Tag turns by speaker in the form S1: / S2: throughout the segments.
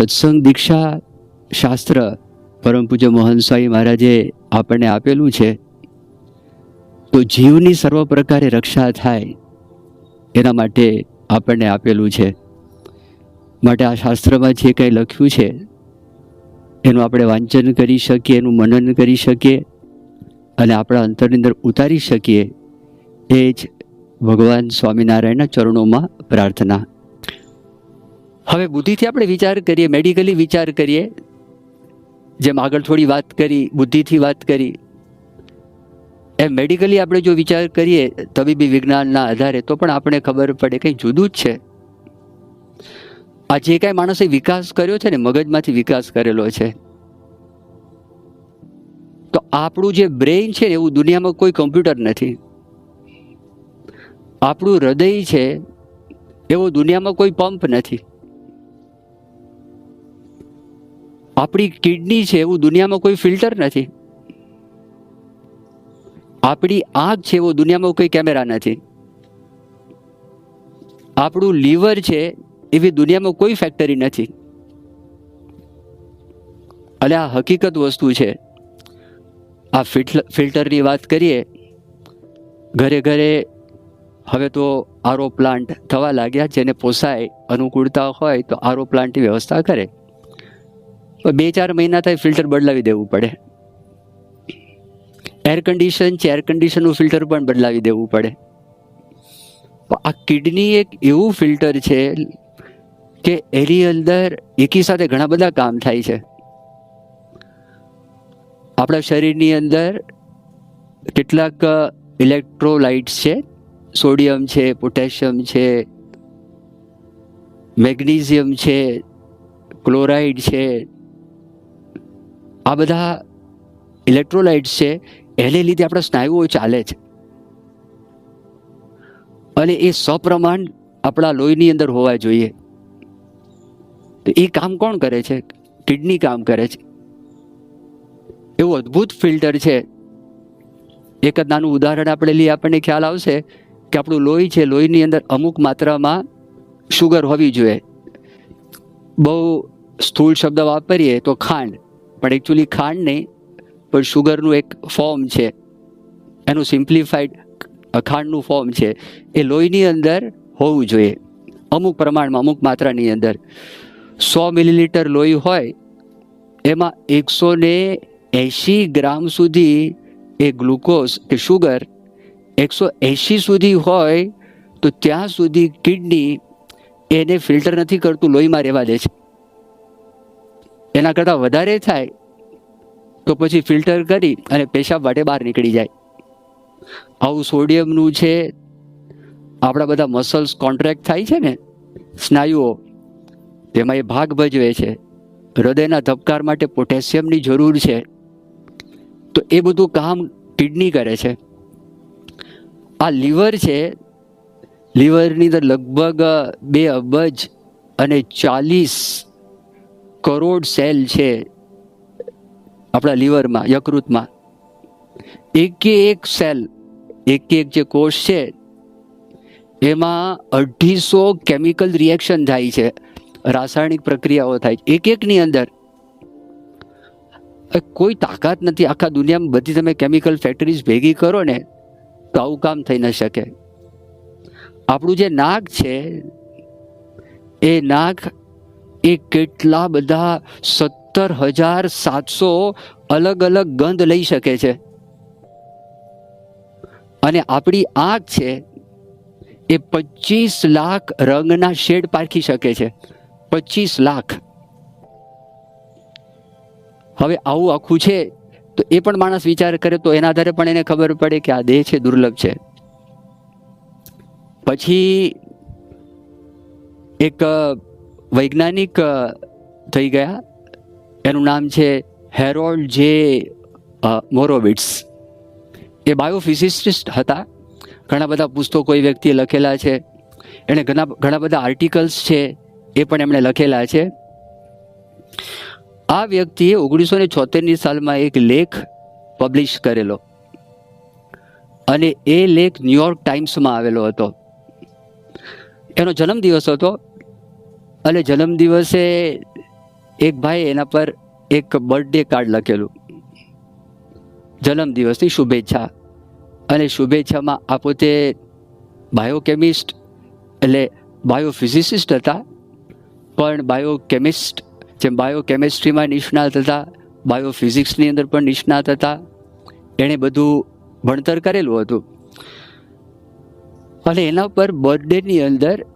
S1: સત્સંગ દીક્ષા શાસ્ત્ર પરમ પૂજ્ય મોહન સ્વામી મહારાજે આપણને આપેલું છે. તો જીવની સર્વ પ્રકારે રક્ષા થાય એના માટે આપણને આપેલું છે. માટે આ શાસ્ત્રમાં જે કંઈ લખ્યું છે, એનું આપણે વાંચન કરી શકીએ, એનું મનન કરી શકીએ અને આપણા અંતરની અંદર ઉતારી શકીએ એ જ ભગવાન સ્વામિનારાયણના ચરણોમાં પ્રાર્થના. હવે બુદ્ધિથી આપણે વિચાર કરીએ મેડિકલી વિચાર કરીએ. જેમ આગળ થોડી વાત કરી, બુદ્ધિથી વાત કરી. એમ મેડિકલી આપણે જો વિચાર કરીએ, તબીબી વિજ્ઞાનના આધારે, તો પણ આપણે ખબર પડે કંઈ જુદું જ છે. આ જે કાંઈ માણસે વિકાસ કર્યો છે ને, મગજમાંથી વિકાસ કરેલો છે. તો આપણું જે બ્રેઇન છે ને, એવું દુનિયામાં કોઈ કમ્પ્યુટર નથી. આપણું હૃદય છે, એવો દુનિયામાં કોઈ પંપ નથી. આપણી કિડની છે એવું દુનિયામાં કોઈ ફિલ્ટર નથી. આપણી આંખ છે એવો દુનિયામાં કોઈ કેમેરા નથી. આપણું લીવર છે એવી દુનિયામાં કોઈ ફેક્ટરી નથી. અને આ હકીકત વસ્તુ છે. આ ફિલ્ટર ફિલ્ટરની વાત કરીએ, ઘરે ઘરે હવે તો આરો પ્લાન્ટ થવા લાગ્યા જેને પોસાય અનુકૂળતા હોય તો આરો પ્લાન્ટની વ્યવસ્થા કરે. બે ચાર મહિના થાય ફિલ્ટર બદલાવી દેવું પડે. એર કન્ડિશન છે એર કન્ડિશનનું ફિલ્ટર પણ બદલાવી દેવું પડે. આ કિડની એક એવું ફિલ્ટર છે કે એની અંદર એકી સાથે ઘણા બધા કામ થાય છે. આપણા શરીરની અંદર કેટલાક ઇલેક્ટ્રોલાઇટ્સ છે સોડિયમ છે પોટેશિયમ છે મેગ્નેશિયમ છે ક્લોરાઇડ છે આ બધા ઇલેક્ટ્રોલાઇટ્સ છે, એને લીધે આપણા સ્નાયુઓ ચાલે છે. અને એ સપ્રમાણ આપણા લોહીની અંદર હોવા જોઈએ. તો એ કામ કોણ કરે છે? કિડની કામ કરે છે. એવું અદ્ભુત ફિલ્ટર છે. એક જ નાનું ઉદાહરણ આપણે લઈએ, આપણને ખ્યાલ આવશે કે આપણું લોહી છે, લોહીની અંદર અમુક માત્રામાં શુગર હોવી જોઈએ. બહુ સ્થૂળ શબ્દ વાપરીએ તો ખાંડ. પણ એકચ્યુઅલી ખાંડ નહીં પણ શુગરનું એક ફોર્મ છે. એનું સિમ્પ્લિફાઈડ ખાંડનું ફોર્મ છે. એ લોહીની અંદર હોવું જોઈએ. અમુક પ્રમાણમાં, અમુક માત્રાની અંદર. સો મિલીલીટર લોહી હોય, એમાં એકસો ને એંશી ગ્રામ સુધી એ ગ્લુકોઝ કે શુગર એકસો એંશી સુધી હોય, તો ત્યાં સુધી કિડની એને ફિલ્ટર નથી કરતું, લોહીમાં રહેવા દે છે. એના કરતાં વધારે થાય, તો પછી ફિલ્ટર કરી અને પેશાબ માટે બહાર નીકળી જાય. આવું સોડિયમનું છે, આપણા બધા મસલ્સ કોન્ટ્રેક્ટ થાય છે ને, સ્નાયુઓ, તેમાં એ ભાગ ભજવે છે. હૃદયના ધબકાર માટે પોટેશિયમની જરૂર છે. તો એ બધું કામ કિડની કરે છે. આ લીવર છે, લીવરની અંદર લગભગ બે અબજ અને ચાલીસ કરોડ સેલ છે આપણા લીવરમાં, યકૃતમાં. એકે એક સેલ, એક એક જે કોષ છે, એમાં અઢીસો કેમિકલ રિએક્શન થાય છે, રાસાયણિક પ્રક્રિયાઓ થાય છે. એક એકની અંદર. કોઈ તાકાત નથી. આખા દુનિયામાં બધી તમે કેમિકલ ફેક્ટરીઝ ભેગી કરો ને, તો આવું કામ થઈ ન શકે. આપણું જે નાક છે, એ નાક એ કેટલા બધા સત્તર હજાર સાતસો અલગ અલગ ગંધ લઈ શકે છે. અને આપણી આંખ છે, એ પચીસ લાખ રંગના શેડ પારખી શકે છે. પચીસ લાખ. હવે આવું આખું છે, તો એ પણ માણસ વિચાર કરે, તો એના આધારે પણ એને ખબર પડે કે આ દેહ છે, દુર્લભ છે. પછી એક વૈજ્ઞાનિક થઈ ગયા. એનું નામ છે હેરોલ્ડ જે મોરોવિટ્સ. એ બાયોફિઝિસ્ટિસ્ટ હતા. ઘણા બધા પુસ્તકો એ વ્યક્તિએ લખેલા છે. એણે ઘણા ઘણા બધા આર્ટિકલ્સ છે એ પણ એમણે લખેલા છે. આ વ્યક્તિએ ઓગણીસો ને છોતેરની સાલમાં એક લેખ પબ્લિશ કરેલો. અને એ લેખ ન્યુયોર્ક ટાઈમ્સમાં આવેલો હતો. એનો જન્મદિવસ હતો. અને જન્મદિવસે એક ભાઈ એના પર એક બર્થડે કાર્ડ લખેલું. જન્મદિવસની શુભેચ્છા. અને શુભેચ્છામાં આ પોતે બાયોકેમિસ્ટ એટલે બાયોફિઝિસિસ્ટ હતા. પણ બાયોકેમિસ્ટ જેમ બાયોકેમિસ્ટ્રીમાં નિષ્ણાત હતા બાયોફિઝિક્સની અંદર પણ નિષ્ણાત હતા. એણે બધું ભણતર કરેલું હતું. અને એના પર બર્થડેની અંદર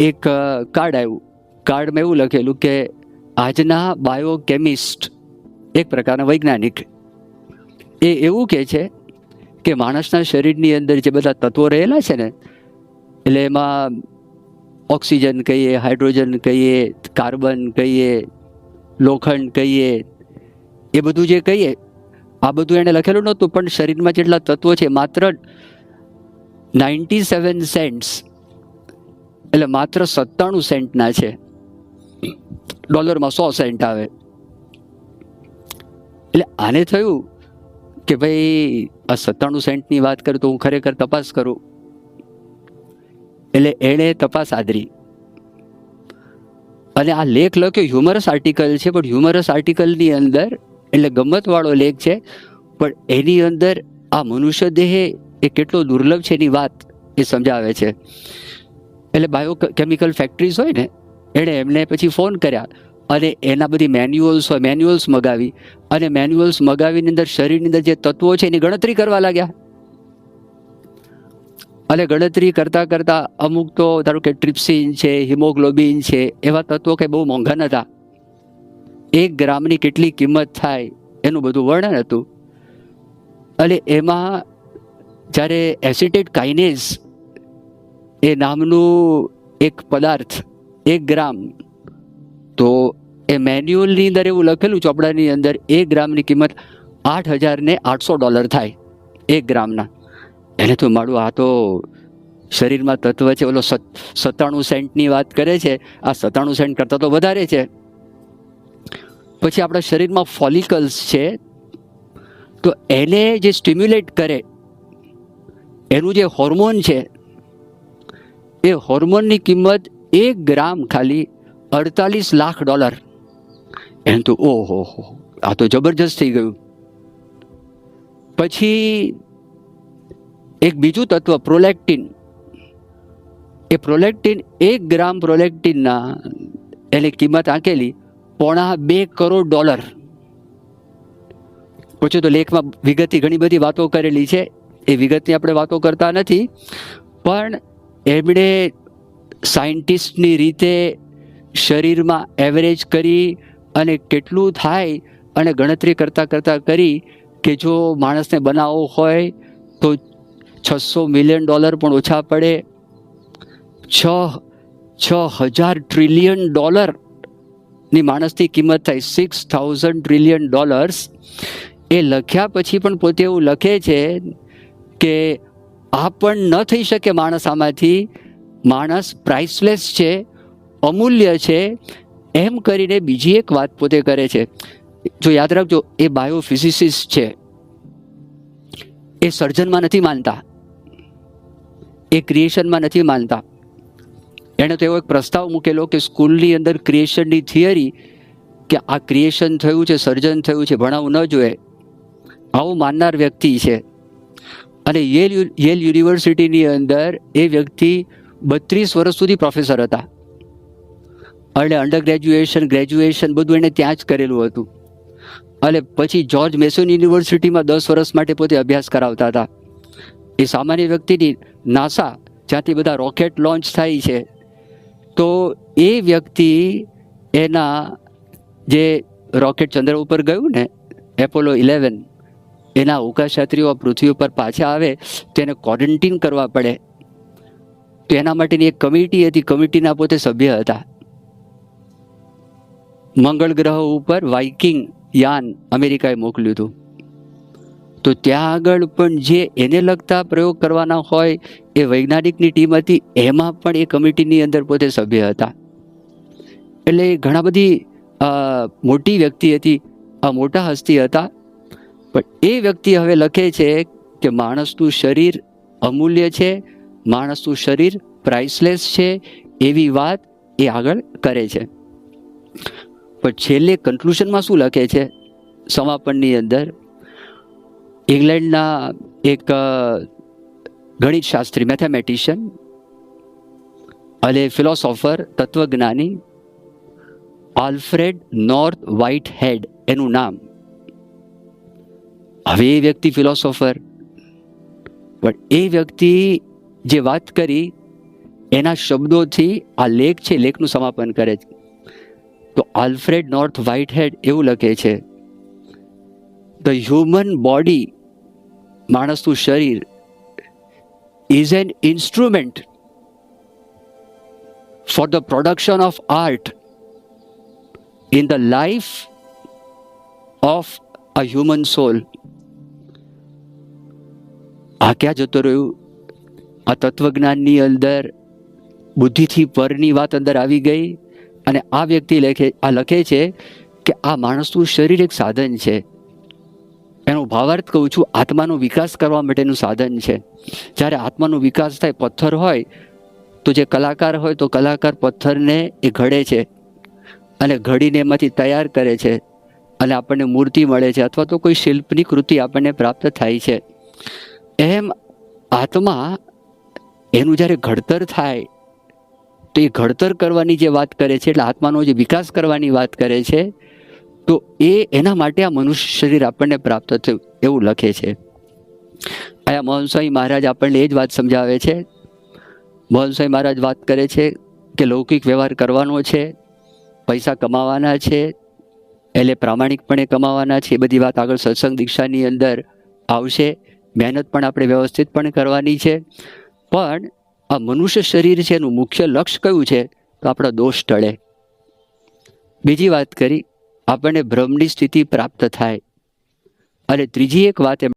S1: એક કાર્ડ આવ્યું. કાર્ડમાં એવું લખેલું કે આજના બાયોકેમિસ્ટ એક પ્રકારના વૈજ્ઞાનિક. એ એવું કહે છે કે માણસના શરીરની અંદર જે બધા તત્વો રહેલા છે ને, એટલે એમાં ઓક્સિજન કહીએ, હાઇડ્રોજન કહીએ, કાર્બન કહીએ, લોખંડ કહીએ, એ બધું જે કહીએ, આ બધું એણે લખેલું નહોતું, પણ શરીરમાં જેટલા તત્વો છે, માત્ર નાઇન્ટી સેવન સેન્ટ્સ, એટલે માત્ર સત્તાણું સેન્ટના છે. ડોલરમાં સો સેન્ટ આવે. એટલે આને થયું કે ભાઈ, આ સત્તાણું સેન્ટની વાત કરું તો હું ખરેખર તપાસ કરું. એટલે એણે તપાસ આદરી. અને આ લેખ લખ્યો હ્યુમરસ આર્ટિકલ છે, પણ હ્યુમરસ આર્ટિકલની અંદર, એટલે ગમતવાળો લેખ છે, પણ એની અંદર આ મનુષ્ય દેહ એ કેટલો દુર્લભ છે એની વાત એ સમજાવે છે. એટલે બાયો કેમિકલ ફેક્ટરીઝ હોય ને એણે એમને પછી ફોન કર્યા અને એના બધી મેન્યુઅલ્સ હોય, મેન્યુઅલ્સ મગાવી અને મેન્યુઅલ્સ મગાવીની અંદર શરીરની અંદર જે તત્વો છે એની ગણતરી કરવા લાગ્યા. અને ગણતરી કરતાં કરતાં અમુક તો ધારો કે ટ્રિપ્સિન છે, હિમોગ્લોબિન છે, એવા તત્વો કંઈ બહુ મોંઘા નહોતા એક ગ્રામની કેટલી કિંમત થાય એનું બધું વર્ણન હતું. અને એમાં જ્યારે એસિટેટ કાઇનેઝ એ નામનું એક પદાર્થ એક ગ્રામ. તો એ મેન્યુઅલની અંદર એવું લખેલું ચોપડાની અંદર એક ગ્રામની કિંમત આઠ હજાર ને આઠસો ડોલર થાય. એક ગ્રામના. એને તો મારું આ તો શરીરમાં તત્વ છે. ઓલો સત, સત્તાણું સેન્ટની વાત કરે છે. આ સત્તાણું સેન્ટ કરતાં તો વધારે છે. પછી આપણા શરીરમાં ફોલિકલ્સ છે. તો એને જે સ્ટિમ્યુલેટ કરે, એનું જે હોર્મોન છે, એ હોર્મોનની કિંમત એક ગ્રામ ખાલી અડતાલીસ લાખ ડોલર. એમ તો ઓહો હો આ તો જબરજસ્ત થઈ ગયું. પછી એક બીજું તત્વ, પ્રોલેક્ટિન. એ પ્રોલેક્ટિન, એક ગ્રામ પ્રોલેક્ટિનના એની કિંમત આંકેલી પોણા બે કરોડ ડોલર. પછી તો લેખમાં વિગતથી ઘણી બધી વાતો કરેલી છે. એ વિગતની આપણે વાતો કરતા નથી. પણ એમણે સાયન્ટિસ્ટની રીતે શરીરમાં એવરેજ કરી અને કેટલું થાય અને ગણતરી કરતાં કરતાં કરી કે જો માણસને બનાવવો હોય તો છસો મિલિયન ડોલર પણ ઓછા પડે. છ છ હજાર ટ્રિલિયન ડોલરની માણસની કિંમત થાય. સિક્સ થાઉઝન્ડ ટ્રિલિયન ડોલર્સ એ લખ્યા પછી પણ પોતે એવું લખે છે કે આ પણ ન થઈ શકે માણસ આમાંથી માણસ પ્રાઇસલેસ છે, અમૂલ્ય છે, એમ કરીને બીજી એક વાત પોતે કરે છે. જો યાદ રાખજો, એ બાયોફિઝિસિસ્ટ છે. એ સર્જનમાં નથી માનતા. એ ક્રિએશનમાં નથી માનતા. એણે તો એવો એક પ્રસ્તાવ મૂકેલો કે સ્કૂલની અંદર ક્રિએશનની થિયરી કે આ ક્રિએશન થયું છે સર્જન થયું છે ભણાવવું ન જોઈએ. આવું માનનાર વ્યક્તિ છે. અને યેલ યેલ યુનિવર્સિટીની અંદર એ વ્યક્તિ બત્રીસ વર્ષ સુધી પ્રોફેસર હતા. અને અંડર ગ્રેજ્યુએશન ગ્રેજ્યુએશન બધું એણે ત્યાં જ કરેલું હતું. અને પછી જ્યોર્જ મેસન યુનિવર્સિટીમાં દસ વર્ષ માટે પોતે અભ્યાસ કરાવતા હતા. એ સામાન્ય વ્યક્તિની નાસા જ્યાંથી બધા રોકેટ લોન્ચ થાય છે, તો એ વ્યક્તિ એના જે રોકેટ ચંદ્ર ઉપર ગયું ને એપોલો ઇલેવન એના અવકાશયાત્રીઓ પૃથ્વી ઉપર પાછા આવે તો એને ક્વોરન્ટીન કરવા પડે. તો એના માટેની એક કમિટી હતી. કમિટીના પોતે સભ્ય હતા. મંગળ ગ્રહ ઉપર વાઇકિંગ યાન અમેરિકાએ મોકલ્યું હતું. તો ત્યાં આગળ પણ જે એને લગતા પ્રયોગ કરવાના હોય એ વૈજ્ઞાનિકની ટીમ હતી. એમાં પણ એ કમિટીની અંદર પોતે સભ્ય હતા. એટલે ઘણા બધી મોટી વ્યક્તિ હતી. આ મોટા હસ્તી હતા. પણ એ વ્યક્તિ હવે લખે છે કે માણસનું શરીર અમૂલ્ય છે. માણસનું શરીર પ્રાઇસલેસ છે એવી વાત એ આગળ કરે છે. પણ છેલ્લે કન્ક્લુઝનમાં શું લખે છે? સમાપનની અંદર ઇંગ્લેન્ડના એક ગણિતશાસ્ત્રી ગણિત શાસ્ત્રી મેથેમેટિશિયન અને ફિલોસોફર તત્વજ્ઞાની આલ્ફ્રેડ નોર્થ વ્હાઇટ હેડ એનું નામ. હવે એ વ્યક્તિ ફિલોસોફર પણ એ વ્યક્તિ જે વાત કરી, એના શબ્દોથી આ લેખ છે, લેખનું સમાપન કરે છે. તો આલ્ફ્રેડ નોર્થ વ્હાઇટ હેડ એવું લખે છે ધ હ્યુમન બોડી માણસનું શરીર is an instrument for the production of art in the life of a human soul આ ક્યાં જતો રહ્યું? આ તત્વજ્ઞાનની અંદર બુદ્ધિથી પરની વાત અંદર આવી ગઈ અને આ વ્યક્તિ લખે, આ લખે છે કે આ માણસનું શરીર એક સાધન છે. એનો ભાવાર્થ કહું છું, આત્માનો વિકાસ કરવા માટેનું સાધન છે. જ્યારે આત્માનો વિકાસ થાય, પથ્થર હોય, તો જે કલાકાર હોય, તો કલાકાર પથ્થરને એ ઘડે છે અને ઘડીને એમાંથી તૈયાર કરે છે અને આપણને મૂર્તિ મળે છે અથવા તો કોઈ શિલ્પની કૃતિ આપણને પ્રાપ્ત થાય છે. એમ આત્મા એનું જ્યારે ઘડતર થાય, તો એ ઘડતર કરવાની જે વાત કરે છે, એટલે આત્માનો જે વિકાસ કરવાની વાત કરે છે, તો એ એના માટે આ મનુષ્ય શરીર આપણને પ્રાપ્ત થયું એવું લખે છે. આયા મોહન સ્વામી મહારાજ આપણને એ જ વાત સમજાવે છે. મોહન સ્વામી મહારાજ વાત કરે છે કે લૌકિક વ્યવહાર કરવાનો છે, પૈસા કમાવાના છે, એટલે પ્રામાણિકપણે કમાવાના છે, એ બધી વાત આગળ સત્સંગ દીક્ષાની અંદર આવશે. મહેનત પણ આપણે વ્યવસ્થિત પણ કરવાની છે. પણ આ મનુષ્ય શરીર છે એનું મુખ્ય લક્ષ્ય કયું છે? તો આપણા દોષ ટળે. બીજી વાત કરી, આપણને ભ્રમની સ્થિતિ પ્રાપ્ત થાય. અને ત્રીજી એક વાત એમ